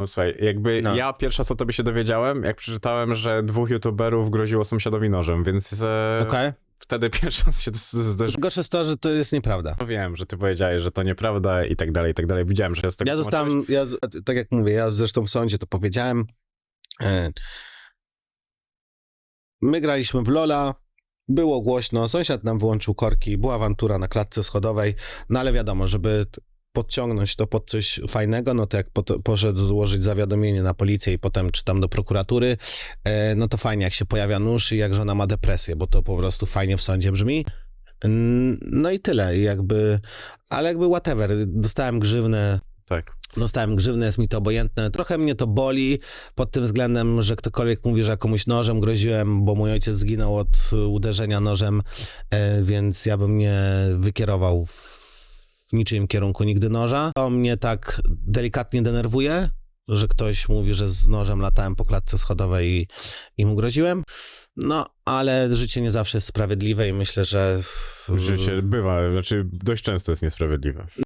No słuchaj, jakby No. ja pierwsza co tobie się dowiedziałem, jak przeczytałem, że dwóch youtuberów groziło sąsiadowi nożem, więc e, Okej? wtedy pierwszy raz się z- zderzyłem. Gorsze jest to, że to jest nieprawda. Wiem, że ty powiedziałeś, że to nieprawda i tak dalej, i tak dalej. Widziałem, że jest tego Ja tłumaczyłeś. zostałem, ja, z- tak jak mówię, ja zresztą w sądzie to powiedziałem. E, My graliśmy w Lola, było głośno, sąsiad nam wyłączył korki, była awantura na klatce schodowej, no ale wiadomo, żeby t- podciągnąć to pod coś fajnego, no to jak pot- poszedł złożyć zawiadomienie na policję i potem czy tam do prokuratury, e, no to fajnie jak się pojawia nóż i jak żona ma depresję, bo to po prostu fajnie w sądzie brzmi. No i tyle, jakby, ale jakby whatever, dostałem grzywnę, Tak. Dostałem grzywny, jest mi to obojętne. Trochę mnie to boli pod tym względem, że ktokolwiek mówi, że komuś nożem groziłem, bo mój ojciec zginął od uderzenia nożem, e, więc ja bym nie wykierował w, w niczym kierunku nigdy noża. To mnie tak delikatnie denerwuje, że ktoś mówi, że z nożem latałem po klatce schodowej i, i mu groziłem. No, ale życie nie zawsze jest sprawiedliwe i myślę, że... Życie bywa, znaczy dość często jest niesprawiedliwe.